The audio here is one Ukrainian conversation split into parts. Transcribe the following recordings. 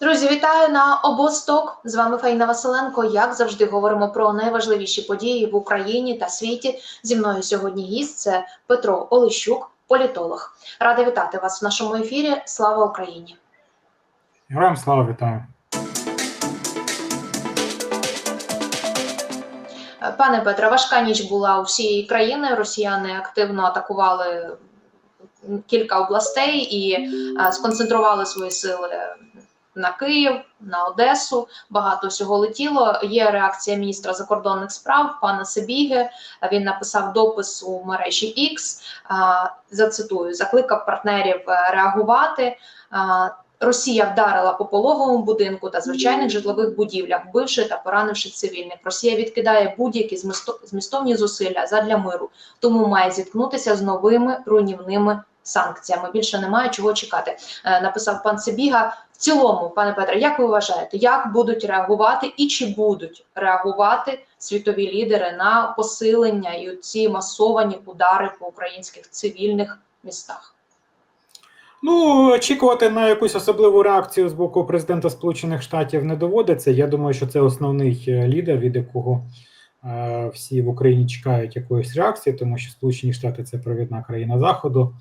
Друзі, вітаю на обосток. З вами Фаїна Василенко. Як завжди, говоримо про найважливіші події в Україні та світі. Зі мною сьогодні гість це Петро Олещук, політолог. Рада вітати вас в нашому ефірі. Слава Україні! Героям слава вітаю. Пане Петре, важка ніч була у всієї країни. Росіяни активно атакували кілька областей і е, сконцентрували свої сили на Київ, на Одесу. Багато всього летіло. Є реакція міністра закордонних справ пана Себіги. Він написав допис у мережі X, Зацитую, закликав партнерів е, реагувати. Росія вдарила по пологовому будинку та звичайних житлових будівлях, вбивши та поранивши цивільних. Росія відкидає будь-які змістовні зусилля задля миру, тому має зіткнутися з новими руйнівними санкціями. Більше немає чого чекати. Е, Написав пан Себіга. В цілому, пане Петре, як ви вважаєте, як будуть реагувати і чи будуть реагувати світові лідери на посилення і ці масовані удари по українських цивільних містах? Ну, очікувати на якусь особливу реакцію з боку президента Сполучених Штатів не доводиться. Я думаю, що це основний е, лідер, від якого е, всі в Україні чекають якоїсь реакції, тому що Сполучені Штати це провідна країна Заходу,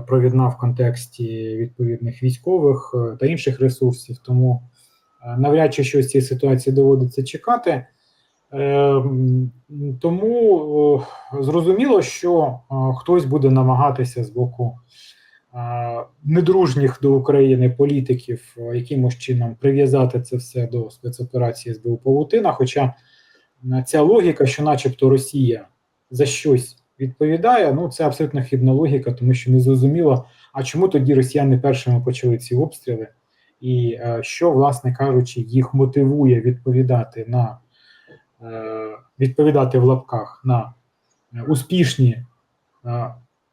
провідна в контексті відповідних військових е, та інших ресурсів. Тому е, навряд чи щось в цій ситуації доводиться чекати. Е, Тому зрозуміло, що е, хтось буде намагатися з боку недружніх до України політиків якимось чином прив'язати це все до спецоперації СБУ Павутина. Хоча ця логіка, що, начебто, Росія за щось відповідає, ну це абсолютно хибна логіка, тому що не зрозуміло, а чому тоді росіяни першими почали ці обстріли, і е, що, власне кажучи, їх мотивує відповідати на е, відповідати в лапках на е, успішні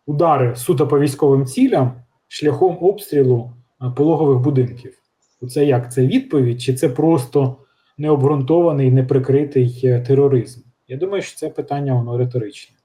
удари суто по військовим цілям шляхом обстрілу пологових будинків. Це як? Це відповідь, чи це просто необґрунтований, неприкритий тероризм? Я думаю, що це питання воно риторичне.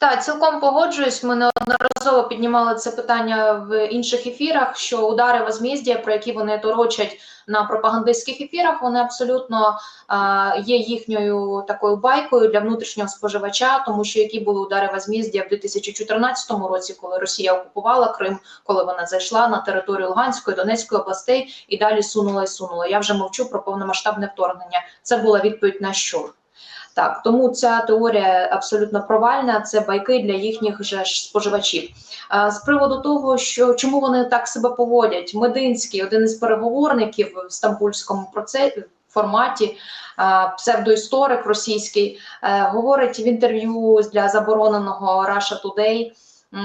Так, цілком погоджуюсь. Ми неодноразово піднімали це питання в інших ефірах. Що удари возмездія, про які вони торочать на пропагандистських ефірах, вони абсолютно а, є їхньою такою байкою для внутрішнього споживача, тому що які були удари возмездія в 2014 році, коли Росія окупувала Крим, коли вона зайшла на територію Луганської, Донецької областей і далі сунула і сунула. Я вже мовчу про повномасштабне вторгнення. Це була відповідь на що. Так, тому ця теорія абсолютно провальна. Це байки для їхніх же ж споживачів. А, з приводу того, що чому вони так себе поводять, Мединський, один із переговорників в стамбульському процесі форматі, псевдоісторик російський, е, говорить в інтерв'ю для забороненого Russia Today,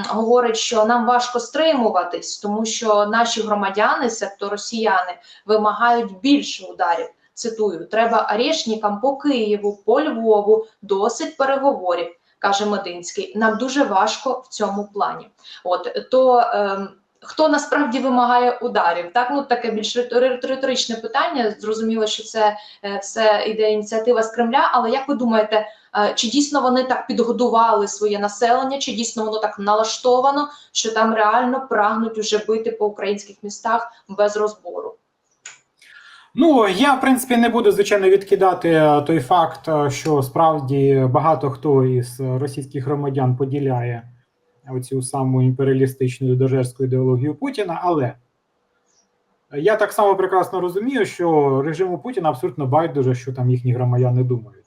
Говорить, що нам важко стримуватись, тому що наші громадяни, себто росіяни, вимагають більше ударів. Цитую: треба арешникам по Києву, по Львову, досить переговорів, каже Мединський. Нам дуже важко в цьому плані. От то ем, хто насправді вимагає ударів? Так, ну таке більш риторичне питання. Зрозуміло, що це е, все іде ініціатива з Кремля. Але як ви думаєте, е, чи дійсно вони так підгодували своє населення, чи дійсно воно так налаштовано, що там реально прагнуть уже бити по українських містах без розбору? Ну я в принципі не буду звичайно відкидати е, той факт, е, що справді багато хто із російських громадян поділяє оцю саму імперіалістичну людожерську ідеологію Путіна, але я так само прекрасно розумію, що режиму Путіна абсолютно байдуже, що там їхні громадяни думають.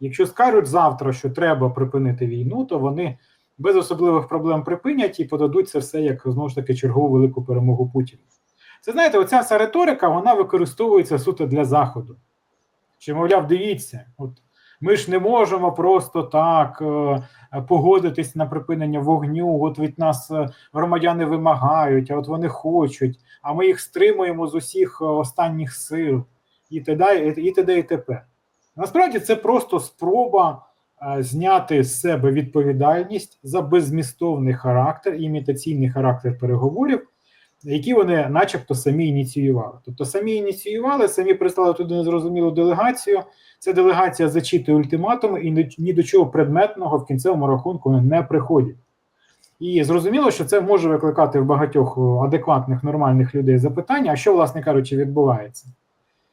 Якщо скажуть завтра, що треба припинити війну, то вони без особливих проблем припинять і подадуть це все як знову ж таки чергову велику перемогу Путіна. Це знаєте, оця вся риторика вона використовується суто для заходу. Чи, мовляв, дивіться, от ми ж не можемо просто так е, погодитись на припинення вогню. От від нас е, громадяни вимагають, а от вони хочуть, а ми їх стримуємо з усіх е, останніх сил, і т.д. і т.д. і т.п. Насправді це просто спроба зняти з себе відповідальність за беззмістовний характер, імітаційний характер переговорів, які вони, начебто, самі ініціювали. Тобто самі ініціювали, самі прислали туди незрозумілу делегацію. Ця делегація зачитує ультиматуми і ні- до чого предметного в кінцевому рахунку не приходять. І зрозуміло, що це може викликати в багатьох адекватних, нормальних людей запитання, а що, власне кажучи, відбувається.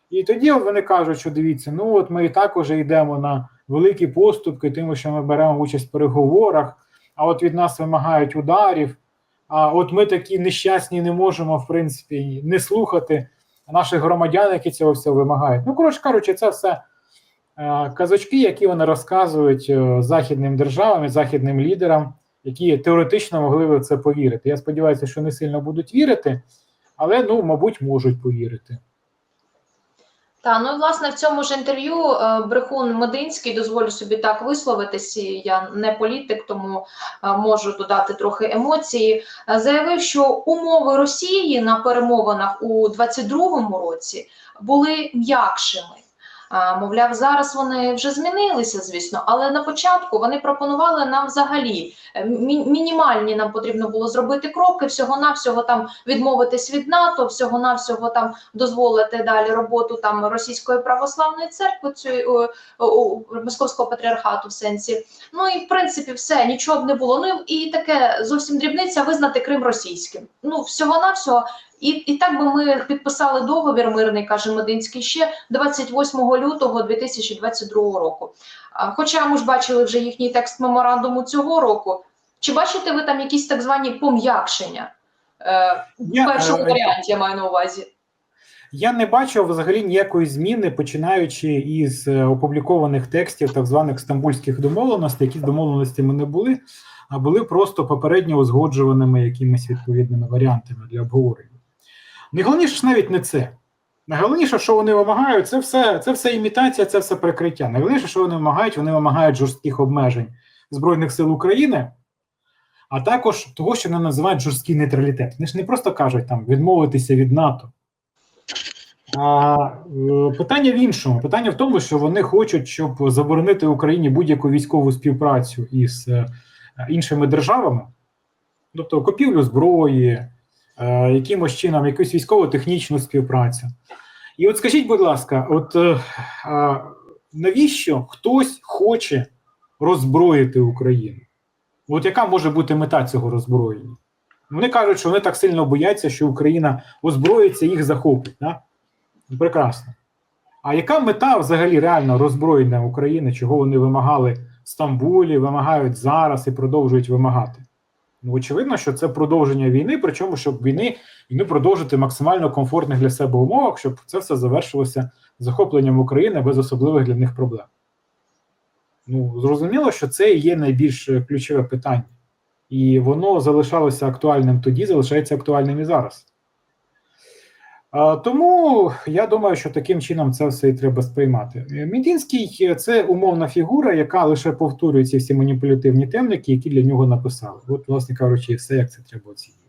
І тоді вони кажуть, що дивіться, ну от ми і так уже йдемо на великі поступки, тим, що ми беремо участь в переговорах, а от від нас вимагають ударів. А от ми такі нещасні не можемо, в принципі, не слухати наших громадян, які цього всього вимагають. Ну, коротше кажучи, це все е, казочки, які вони розказують е, західним державам і західним лідерам, які теоретично могли в це повірити. Я сподіваюся, що не сильно будуть вірити, але ну, мабуть, можуть повірити. Та ну і власне в цьому ж інтерв'ю е, брехун Мединський дозволю собі так висловитись. Я не політик, тому е, можу додати трохи емоції. е, Заявив, що умови Росії на перемовинах у 22-му році були м'якшими. Мовляв, зараз вони вже змінилися, звісно, але на початку вони пропонували нам взагалі е, мінімальні нам потрібно було зробити кроки, всього навсього там відмовитись від НАТО, всього навсього там дозволити далі роботу там російської православної церкви, цієї о, о, московського патріархату в сенсі. Ну і в принципі все нічого б не було. Ну і таке зовсім дрібниця визнати Крим російським. Ну всього навсього. І, і так би ми підписали договір мирний, каже Мединський, ще 28 лютого 2022 року. Хоча ми ж бачили вже їхній текст меморандуму цього року. Чи бачите ви там якісь так звані пом'якшення? Е, в першому е, варіанті я маю на увазі. Я не бачив взагалі ніякої зміни, починаючи із е, опублікованих текстів так званих стамбульських домовленостей, які домовленостями не були, а були просто попередньо узгоджуваними якимись відповідними варіантами для обговорення. Найголовніше ж навіть не це. Найголовніше, що вони вимагають, це все, це все імітація, це все прикриття. Найголовніше, що вони вимагають, вони вимагають жорстких обмежень Збройних сил України, а також того, що вони називають жорсткий нейтралітет. Вони ж не просто кажуть там відмовитися від НАТО. А е, питання в іншому. Питання в тому, що вони хочуть, щоб заборонити Україні будь-яку військову співпрацю із е, іншими державами, тобто купівлю зброї, якимось чином, якусь військово-технічну співпрацю. І от скажіть, будь ласка, от е, навіщо хтось хоче роззброїти Україну? От яка може бути мета цього роззброєння? Вони кажуть, що вони так сильно бояться, що Україна озброїться, їх захопить. Да? Прекрасно. А яка мета взагалі реально роззброєння України, чого вони вимагали в Стамбулі, вимагають зараз і продовжують вимагати? Ну, очевидно, що це продовження війни, причому, щоб війни війну продовжити максимально комфортних для себе умовах, щоб це все завершилося захопленням України без особливих для них проблем. Ну, зрозуміло, що це є найбільш е, ключове питання. І воно залишалося актуальним тоді, залишається актуальним і зараз. Тому я думаю, що таким чином це все і треба сприймати. Мідінський це умовна фігура, яка лише повторює ці всі маніпулятивні темники, які для нього написали. От, власне кажучи, все, як це треба оцінювати.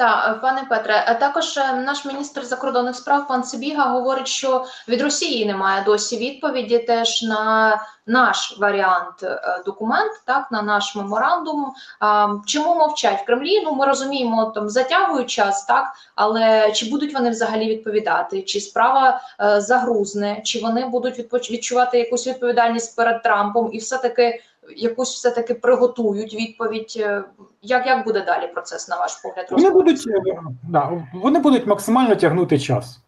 Так, пане Петре, а також е, наш міністр закордонних справ пан Сибіга говорить, що від Росії немає досі відповіді теж на наш варіант е, документ, так на наш меморандум. А, Чому мовчать в Кремлі? Ну ми розуміємо, там затягують час, так але чи будуть вони взагалі відповідати? Чи справа е, загрузне, чи вони будуть відчувати якусь відповідальність перед Трампом і все таки якусь все таки приготують відповідь? Е, Як, як буде далі процес, на ваш погляд? Вони будуть, е, да, вони будуть максимально тягнути час.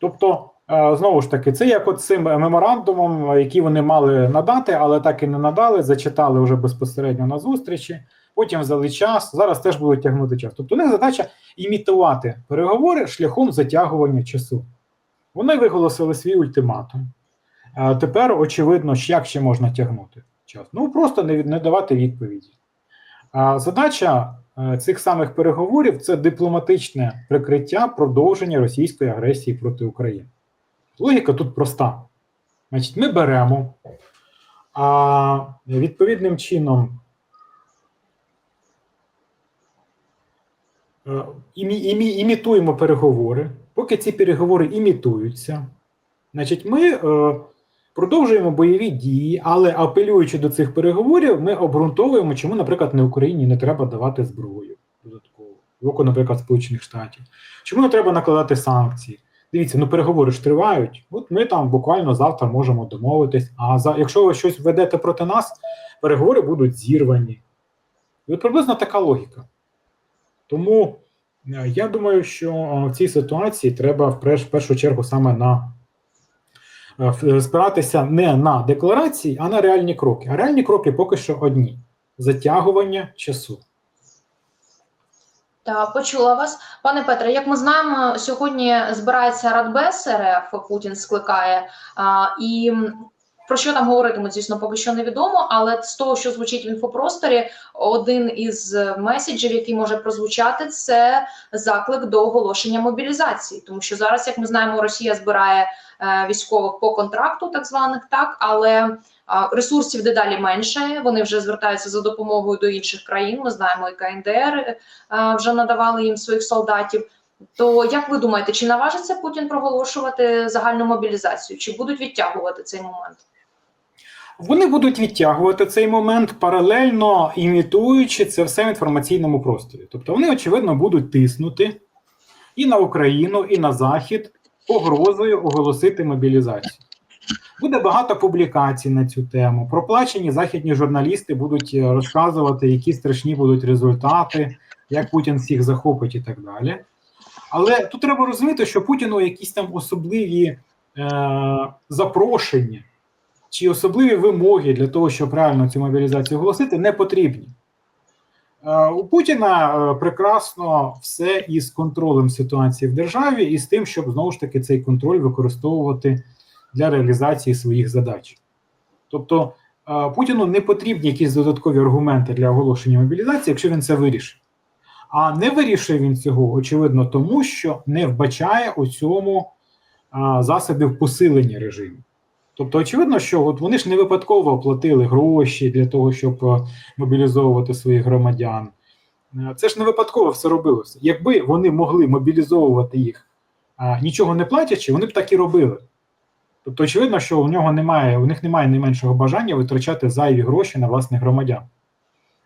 Тобто, е, знову ж таки, це як от цим меморандумом, який вони мали надати, але так і не надали, зачитали вже безпосередньо на зустрічі, потім взяли час, зараз теж будуть тягнути час. Тобто, у них задача імітувати переговори шляхом затягування часу. Вони виголосили свій ультиматум. Тепер, очевидно, як ще можна тягнути час. Ну, просто не, не давати відповіді. А задача е, цих самих переговорів це дипломатичне прикриття продовження російської агресії проти України. Логіка тут проста. Значить, ми беремо а, відповідним чином е, імі, імі, імітуємо переговори. Поки ці переговори імітуються, значить, ми е, продовжуємо бойові дії, але апелюючи до цих переговорів, ми обґрунтовуємо, чому, наприклад, не Україні не треба давати зброю додатково, в око, наприклад, Сполучених Штатів. Чому не треба накладати санкції? Дивіться, ну переговори ж тривають. От ми там буквально завтра можемо домовитись. А за якщо ви щось ведете проти нас, переговори будуть зірвані. І от приблизно така логіка. Тому е, я думаю, що е, в цій ситуації треба в першу чергу саме на спиратися не на декларації, а на реальні кроки. А реальні кроки поки що одні: затягування часу. Так, почула вас. Пане Петре, як ми знаємо, сьогодні збирається Радбез РФ, Путін скликає. А, і про що там говоритимуть, звісно, поки що невідомо, але з того, що звучить в інфопросторі, один із меседжів, який може прозвучати, це заклик до оголошення мобілізації. Тому що зараз, як ми знаємо, Росія збирає е, військових по контракту, так званих, так, але а, ресурсів дедалі менше. Вони вже звертаються за допомогою до інших країн. Ми знаємо, і КНДР е, вже надавали їм своїх солдатів. То як ви думаєте, чи наважиться Путін проголошувати загальну мобілізацію? Чи будуть відтягувати цей момент? Вони будуть відтягувати цей момент паралельно імітуючи це все в інформаційному просторі. Тобто вони, очевидно, будуть тиснути і на Україну, і на Захід погрозою оголосити мобілізацію. Буде багато публікацій на цю тему. Проплачені західні журналісти будуть е, розказувати, які страшні будуть результати, як Путін всіх захопить і так далі. Але тут треба розуміти, що Путіну якісь там особливі е, запрошення чи особливі вимоги для того, щоб правильно цю мобілізацію оголосити, не потрібні. Е, У Путіна е, прекрасно все із контролем ситуації в державі, і з тим, щоб знову ж таки цей контроль використовувати для реалізації своїх задач. Тобто е, Путіну не потрібні якісь додаткові аргументи для оголошення мобілізації, якщо він це вирішить. А не вирішує він цього, очевидно, тому що не вбачає у цьому засобів посилення режиму. Тобто, очевидно, що от вони ж не випадково оплатили гроші для того, щоб е, мобілізовувати своїх громадян. Е, Це ж не випадково все робилося. Якби вони могли мобілізовувати їх, нічого не платячи, вони б так і робили. Тобто, очевидно, що у нього немає, у них немає найменшого бажання витрачати зайві гроші на власних громадян.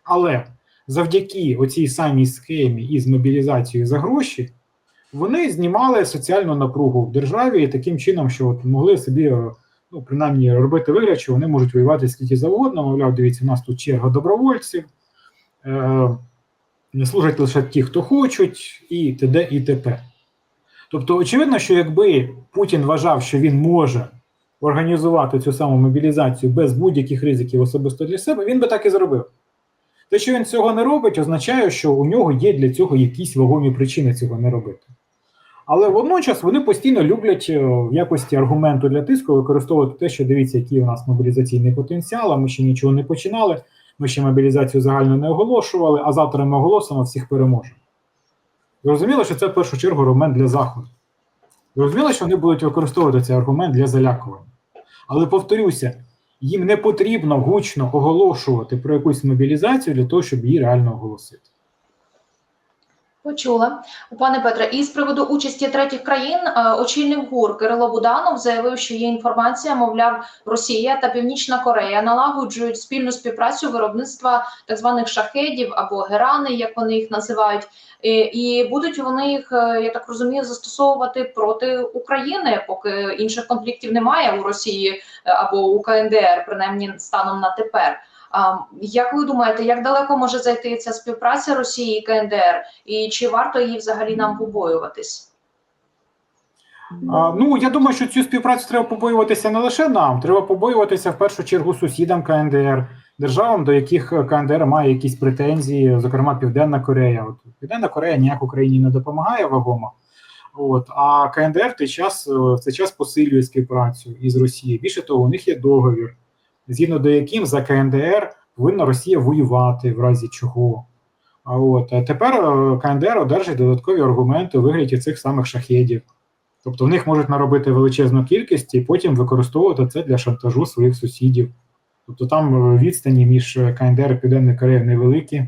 Але завдяки оцій самій схемі із мобілізацією за гроші, вони знімали соціальну напругу в державі і таким чином, що от могли собі, е, ну, принаймні, робити вигляд, що вони можуть воювати скільки завгодно. Мовляв, дивіться, у нас тут черга добровольців, е, служать лише ті, хто хочуть, і т.д. і т.п. Тобто, очевидно, що якби Путін вважав, що він може організувати цю саму мобілізацію без будь-яких ризиків особисто для себе, він би так і зробив. Те, що він цього не робить, означає, що у нього є для цього якісь вагомі причини цього не робити. Але водночас вони постійно люблять е, в якості аргументу для тиску використовувати те, що дивіться, який у нас мобілізаційний потенціал, а ми ще нічого не починали, ми ще мобілізацію загально не оголошували, а завтра ми оголосимо, всіх переможемо. Зрозуміло, що це в першу чергу аргумент для Заходу. Зрозуміло, що вони будуть використовувати цей аргумент для залякування. Але повторюся, їм не потрібно гучно оголошувати про якусь мобілізацію для того, щоб її реально оголосити. Почула пане Петре. І з приводу участі третіх країн е, очільник ГУР Кирило Буданов заявив, що є інформація, мовляв, Росія та Північна Корея налагоджують спільну співпрацю виробництва так званих шахедів або герани, як вони їх називають, і, і будуть вони їх, е, я так розумію, застосовувати проти України, поки інших конфліктів немає у Росії е, або у КНДР, принаймні станом на тепер. Як ви думаєте, як далеко може зайти ця співпраця Росії і КНДР, і чи варто її взагалі нам побоюватись? Ну, я думаю, що цю співпрацю треба побоюватися не лише нам, треба побоюватися в першу чергу сусідам КНДР, державам, до яких КНДР має якісь претензії, зокрема Південна Корея. От Південна Корея ніяк Україні не допомагає вагомо. От, а КНДР в той час е, в цей час посилює співпрацю із Росією. Більше того, у них є договір, згідно до яким за КНДР повинна Росія воювати в разі чого. А от а тепер е, КНДР одержить додаткові аргументи у вигляді цих самих шахедів. Тобто в них можуть наробити величезну кількість і потім використовувати це для шантажу своїх сусідів. Тобто там е, відстані між КНДР і Південною Кореєю невеликі.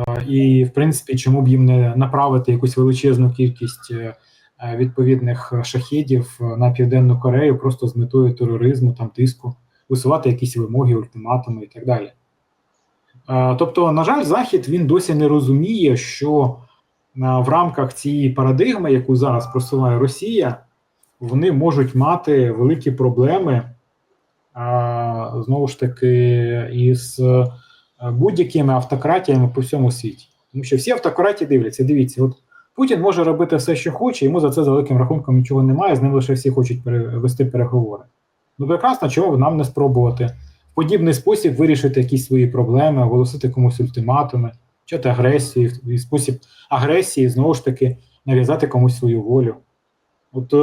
Е, І, в принципі, чому б їм не направити якусь величезну кількість е, е, відповідних шахедів на Південну Корею просто з метою тероризму, там тиску, висувати якісь вимоги, ультиматуми і так далі. Е, Тобто, на жаль, Захід він досі не розуміє, що в рамках цієї парадигми, яку зараз просуває Росія, вони можуть мати великі проблеми знову ж таки із е, будь-якими автократіями по всьому світі. Тому що всі автократії дивляться, дивіться, от Путін може робити все, що хоче, йому за це за великим рахунком нічого немає, з ним лише всі хочуть вести переговори. Ну прекрасно, б нам не спробувати в подібний спосіб вирішити якісь свої проблеми, оголосити комусь ультиматуми, вчати агресію, і спосіб агресії знову ж таки нав'язати комусь свою волю. От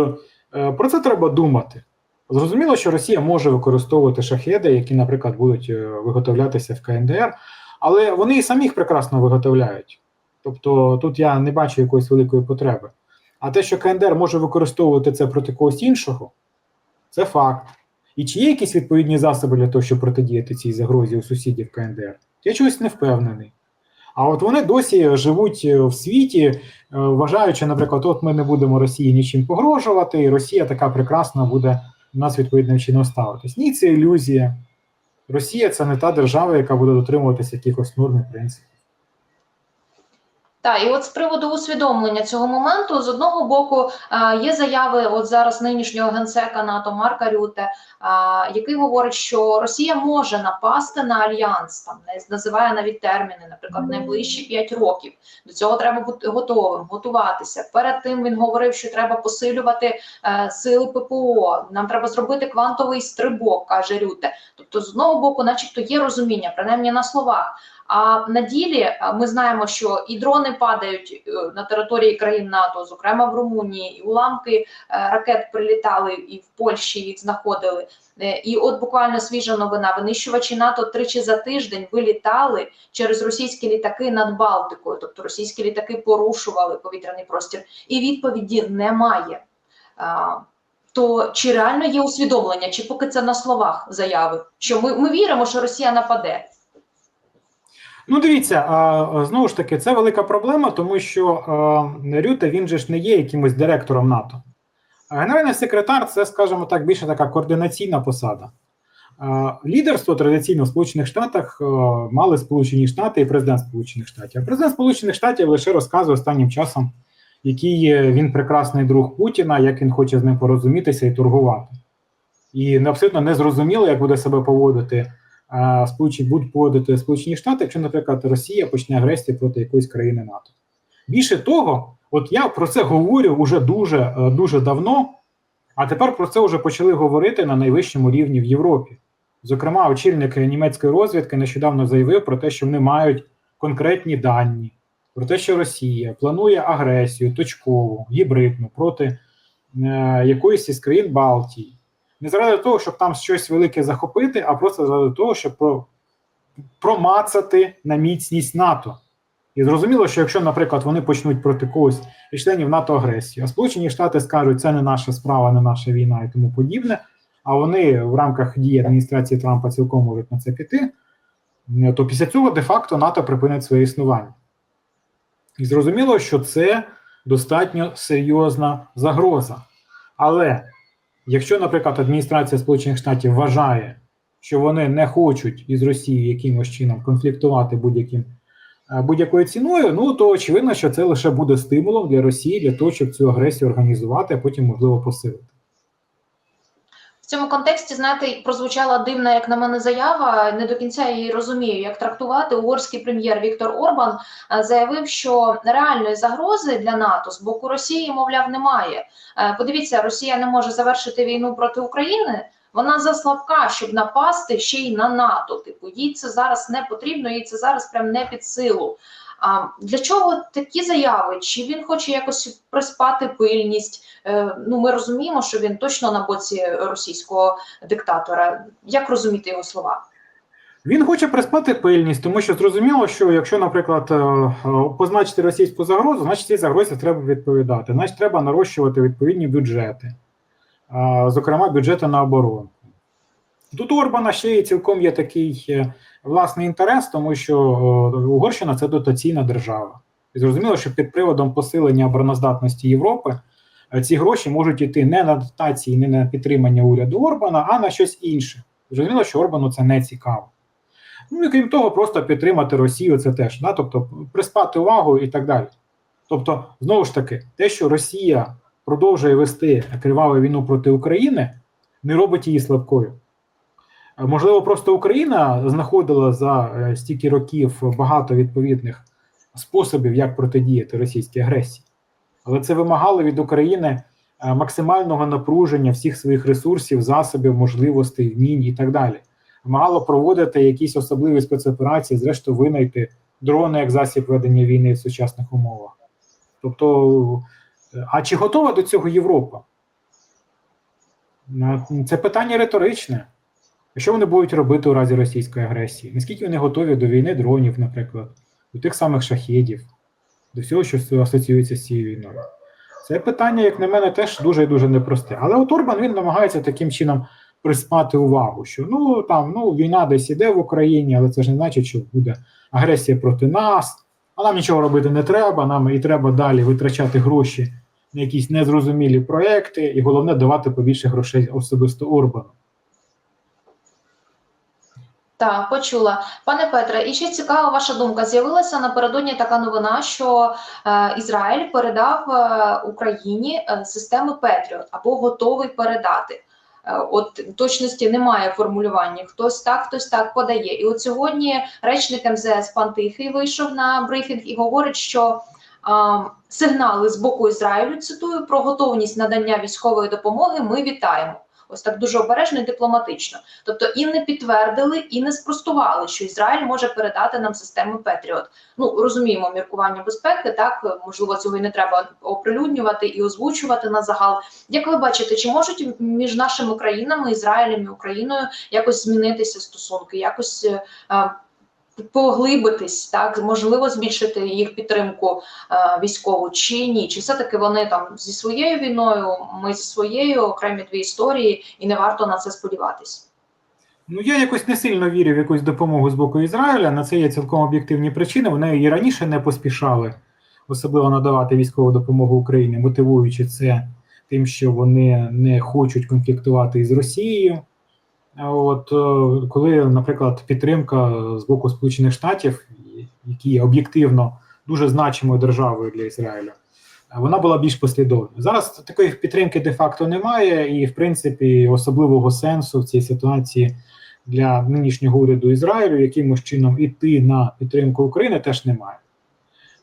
е, про це треба думати. Зрозуміло, що Росія може використовувати шахеди, які, наприклад, будуть е, виготовлятися в КНДР, але вони і самі їх прекрасно виготовляють. Тобто тут я не бачу якоїсь великої потреби. А те, що КНДР може використовувати це проти когось іншого, це факт. І чи є якісь відповідні засоби для того, щоб протидіяти цій загрозі у сусідів КНДР? Я чогось не впевнений. А от вони досі живуть е, в світі, е, вважаючи, наприклад, от ми не будемо Росії нічим погрожувати, і Росія така прекрасна буде нас відповідним чином ставитись. Ні, це ілюзія. Росія це не та держава, яка буде дотримуватися якихось норм і принципів. Так, і от з приводу усвідомлення цього моменту, з одного боку, е, є заяви от зараз нинішнього генсека НАТО Марка Рюте, е, який говорить, що Росія може напасти на альянс, там називає навіть терміни, наприклад, найближчі 5 років. До цього треба бути готовим, готуватися. Перед тим він говорив, що треба посилювати е, сили ППО. Нам треба зробити квантовий стрибок, каже Рюте. Тобто, з одного боку, начебто, є розуміння, принаймні на словах. А на ділі ми знаємо, що і дрони падають е, на території країн НАТО, зокрема в Румунії, і уламки е, ракет прилітали і в Польщі їх знаходили. Е, І от буквально свіжа новина: винищувачі НАТО тричі за тиждень вилітали через російські літаки над Балтикою, тобто російські літаки порушували повітряний простір, і відповіді немає. То чи реально є усвідомлення, чи поки це на словах заяви? Що ми, ми віримо, що Росія нападе? Ну, дивіться, знову ж таки, це велика проблема, тому що Рюте він же ж не є якимось директором НАТО. А Генеральний секретар це, скажімо так, більше така координаційна посада. Лідерство традиційно в Сполучених Штатах мали Сполучені Штати і президент Сполучених Штатів. А президент Сполучених Штатів лише розказує останнім часом, який він прекрасний друг Путіна, як він хоче з ним порозумітися і торгувати. І абсолютно не зрозуміло, як буде себе поводити Сполучені будуть поводити Сполучені Штати, якщо, наприклад, Росія почне агресію проти якоїсь країни НАТО. Більше того, от я про це говорю вже дуже е, дуже давно, а тепер про це вже почали говорити на найвищому рівні в Європі. Зокрема, очільник німецької розвідки нещодавно заявив про те, що вони мають конкретні дані про те, що Росія планує агресію точкову, гібридну проти е, якоїсь із країн Балтії. Не заради того, щоб там щось велике захопити, а просто заради того, щоб про, промацати на міцність НАТО. І зрозуміло, що якщо, наприклад, вони почнуть проти когось із членів НАТО агресію, а Сполучені Штати скажуть, це не наша справа, не наша війна і тому подібне. А вони в рамках дії адміністрації Трампа цілком можуть на це піти, то після цього де-факто НАТО припинить своє існування. І зрозуміло, що це достатньо серйозна загроза. Але якщо, наприклад, адміністрація Сполучених Штатів вважає, що вони не хочуть із Росією якимось чином конфліктувати будь-яким е, будь-якою ціною, ну то очевидно, що це лише буде стимулом для Росії для того, щоб цю агресію організувати, а потім можливо посилити. Цьому контексті, знаєте, прозвучала дивна, як на мене, заява. Не до кінця її розумію, як трактувати. Угорський прем'єр Віктор Орбан е, заявив, що реальної загрози для НАТО з боку Росії, мовляв, немає. Е, Подивіться, Росія не може завершити війну проти України. Вона заслабка, щоб напасти ще й на НАТО. Типу, їй це зараз не потрібно, їй це зараз прям не під силу. А для чого такі заяви? Чи він хоче якось приспати пильність? Е, ну, ми розуміємо, що він точно на боці російського диктатора. Як розуміти його слова? Він хоче приспати пильність, тому що зрозуміло, що якщо, наприклад, е, е, позначити російську загрозу, значить цій загрозі треба відповідати. Значить, треба нарощувати відповідні бюджети, зокрема, бюджети на оборону. Тут у Орбана ще й цілком є такий е, власний інтерес, тому що Угорщина це дотаційна держава. І зрозуміло, що під приводом посилення обороноздатності Європи е, ці гроші можуть йти не на дотації, не на підтримання уряду Орбана, а на щось інше. Зрозуміло, що Орбану це не цікаво. Ну і крім того, просто підтримати Росію це теж, да? тобто приспати увагу і так далі. Тобто, знову ж таки, те, що Росія продовжує вести криваву війну проти України, не робить її слабкою. Е, Можливо, просто Україна знаходила за е, стільки років багато відповідних способів, як протидіяти російській агресії, але це вимагало від України е, максимального напруження всіх своїх ресурсів, засобів, можливостей, вмінь і так далі. Вимагало проводити якісь особливі спецоперації, зрештою винайти дрони як засіб ведення війни в сучасних умовах. Тобто, а чи готова до цього Європа? Це питання риторичне. Що вони будуть робити у разі російської агресії? Наскільки вони готові до війни дронів, наприклад, до тих самих шахедів, до всього, що асоціюється з цією війною? Це питання, як на мене, теж дуже і дуже непросте. Але от Орбан він намагається таким чином приспати увагу, що ну там ну війна десь іде в Україні, але це ж не значить, що буде агресія проти нас, а нам нічого робити не треба. Нам і треба далі витрачати гроші на якісь незрозумілі проекти, і головне давати побільше грошей особисто Орбану. Так, почула. Пане Петре, і ще цікава ваша думка. З'явилася напередодні така новина, що е, Ізраїль передав е, Україні е, системи Петріот або готовий передати. Е, от точності немає формулювання. Хтось так, хтось так подає. І от сьогодні речник МЗС пан Тихий вийшов на брифінг і говорить, що сигнали з боку Ізраїлю цитую про готовність надання військової допомоги. Ми вітаємо. Ось так дуже обережно і дипломатично. Тобто і не підтвердили, і не спростували, що Ізраїль може передати нам системи Петріот. Ну розуміємо міркування безпеки. Так можливо, цього і не треба оприлюднювати і озвучувати на загал. Як ви бачите, чи можуть між нашими країнами, Ізраїлем і Україною, якось змінитися стосунки, якось е, поглибитись, так можливо збільшити їх підтримку е, військову чи ні? Чи все таки вони там зі своєю війною, ми зі своєю окремі дві історії, і не варто на це сподіватись? Ну, я якось не сильно вірю в якусь допомогу з боку Ізраїля. На це є цілком об'єктивні причини. Вони і раніше не поспішали, особливо надавати військову допомогу Україні, мотивуючи це тим, що вони не хочуть конфліктувати із Росією. От е, коли, наприклад, підтримка з боку Сполучених Штатів, які є об'єктивно дуже значимою державою для Ізраїля, вона була більш послідовною. Зараз такої підтримки де-факто немає, і в принципі особливого сенсу в цій ситуації для нинішнього уряду Ізраїлю якимось чином іти на підтримку України теж немає.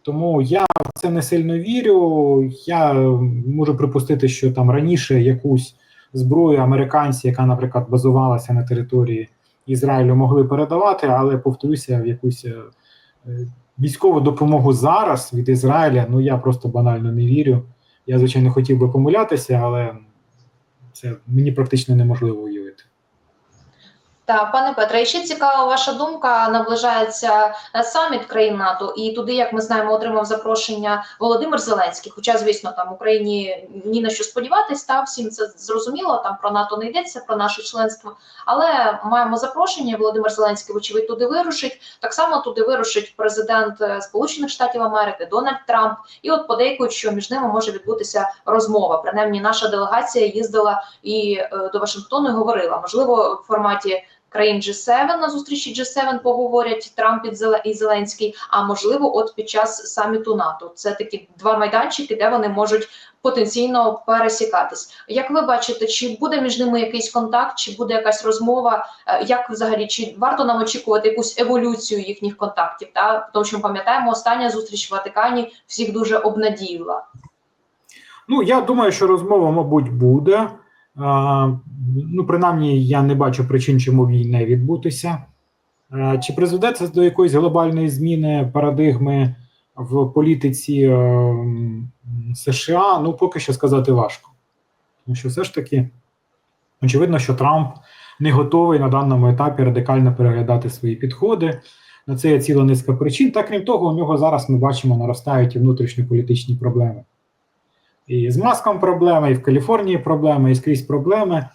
Тому я в це не сильно вірю. Я можу припустити, що там раніше якусь зброю американці, яка, наприклад, базувалася на території Ізраїлю, могли передавати, але повторюся, в якусь е, військову допомогу зараз від Ізраїля. Ну я просто банально не вірю. Я, звичайно, хотів би помилятися, але це мені практично неможливо. Так, пане Петре, і ще цікава ваша думка. Наближається е, саміт країн НАТО, і туди, як ми знаємо, отримав запрошення Володимир Зеленський. Хоча, звісно, там Україні ні на що сподіватись, та всім це зрозуміло. Там про НАТО не йдеться, про наше членство. Але маємо запрошення. Володимир Зеленський, вочевидь, туди вирушить. Так само туди вирушить президент е, Сполучених Штатів Америки Дональд Трамп. І от подейкують, що між ними може відбутися розмова. Принаймні, наша делегація їздила і е, до Вашингтону і говорила, можливо, в форматі країн G7 на зустрічі G7 поговорять Трамп і Зеленський. А можливо, от під час саміту НАТО це такі два майданчики, де вони можуть потенційно пересікатись. Як ви бачите, чи буде між ними якийсь контакт, чи буде якась розмова? Як взагалі чи варто нам очікувати якусь еволюцію їхніх контактів? Та тому, що ми пам'ятаємо, остання зустріч в Ватикані всіх дуже обнадіяла. Ну я думаю, що розмова, мабуть, буде. Ну, принаймні, я не бачу причин, чому їй не відбутися. Чи призведе це до якоїсь глобальної зміни парадигми в політиці США? Ну, поки що сказати важко. Тому що все ж таки, очевидно, що Трамп не готовий на даному етапі радикально переглядати свої підходи. На це є ціла низка причин. Та крім того, у нього зараз ми бачимо наростають і внутрішньополітичні проблеми. І з маском проблеми, і в Каліфорнії проблеми, і скрізь проблеми.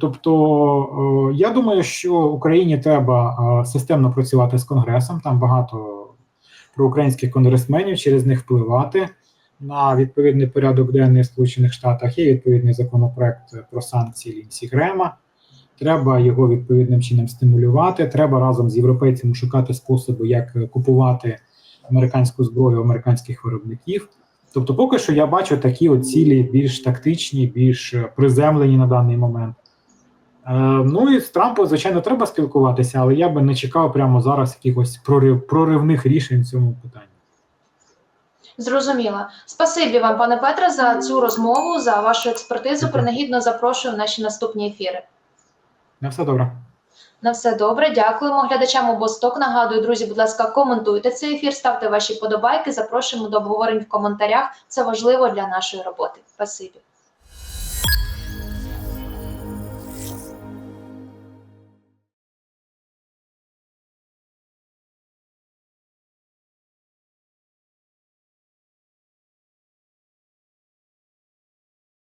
Тобто, я думаю, що Україні треба системно працювати з Конгресом. Там багато проукраїнських конгресменів, через них впливати на відповідний порядок денний в Сполучених Штатах. Є відповідний законопроект про санкції Лінсі Грема. Треба його відповідним чином стимулювати. Треба разом з європейцями шукати способи, як купувати американську зброю американських виробників. Тобто, поки що я бачу такі от цілі більш тактичні, більш приземлені на даний момент. Е, ну і з Трампом, звичайно, треба спілкуватися, але я би не чекав прямо зараз якихось прорив, проривних рішень в цьому питанні. Зрозуміло. Спасибі вам, пане Петре, за цю розмову, за вашу експертизу. Принагідно запрошую в наші наступні ефіри. На все добре. На все добре, дякуємо глядачам обосток. Нагадую, друзі, будь ласка, коментуйте цей ефір, ставте ваші подобайки. Запрошуємо до обговорень в коментарях. Це важливо для нашої роботи. Спасибі.